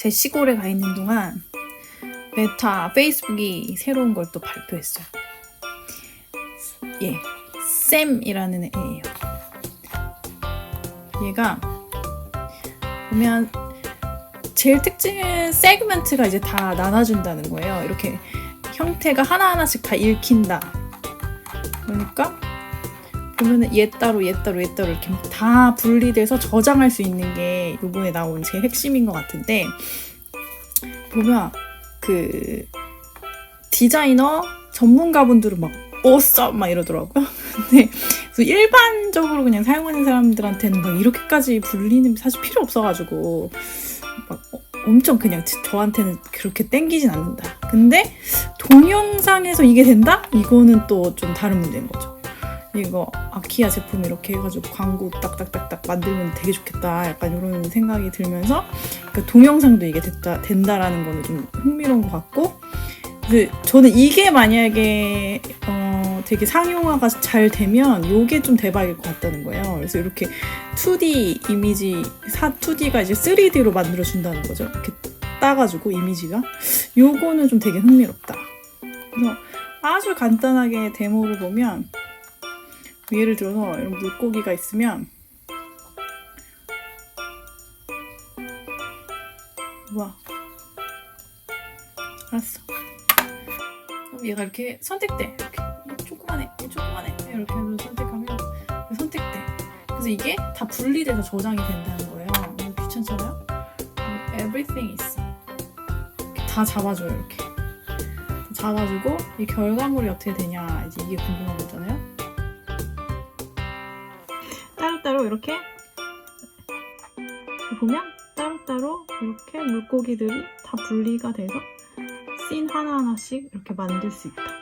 제 시골에 가 있는 동안 메타 페이스북이 새로운 걸 또 발표했어요. 예, 쌤이라는 애예요. 얘가 보면 제일 특징은 세그먼트가 이제 다 나눠준다는 거예요. 이렇게 형태가 하나하나씩 다 읽힌다. 그러니까 보면은 얘 따로 얘 따로 얘 따로 이렇게 막다 분리돼서 저장할 수 있는 게 이번에 나온 제일 핵심인 것 같은데 보면 그 디자이너 전문가분들은 막 어싸 막 이러더라고요. 근데 일반적으로 그냥 사용하는 사람들한테는 막 이렇게까지 분리는 사실 필요 없어가지고 막 어- 엄청 그냥 저- 저한테는 그렇게 땡기진 않는다. 근데 동영상에서 이게 된다? 이거는 또 좀 다른 문제인 거죠. 이거 아키아 제품 이렇게 해가지고 광고 딱딱딱딱 만들면 되게 좋겠다. 약간 이런 생각이 들면서 그 동영상도 이게 됐다, 된다라는 거는 좀 흥미로운 것 같고 근데 저는 이게 만약에 어, 되게 상용화가 잘 되면 이게 좀 대박일 것 같다는 거예요. 그래서 이렇게 2D 이미지, 사 2D가 이제 3D로 만들어 준다는 거죠. 이렇게 따가지고 이미지가 요거는 좀 되게 흥미롭다. 그래서 아주 간단하게 데모를 보면 예를 들어서 이런 물고기가 있으면 우와. 알았어. 그럼 얘가 이렇게 선택돼. 이렇게 이 조그만해. 이 조그만해. 이렇게 해서 선택하면 선택돼. 그래서 이게 다 분리돼서 저장이 된다는 거예요. 귀찮잖아요? 음, everything 있어 다 잡아줘요 이렇게. 다 잡아주고 이 결과물이 어떻게 되냐. 이제 이게 궁금한 거잖아요 따로따로 이렇게 보면 따로따로 이렇게 물고기들이 다 분리가 돼서 씬 하나하나씩 이렇게 만들 수 있다.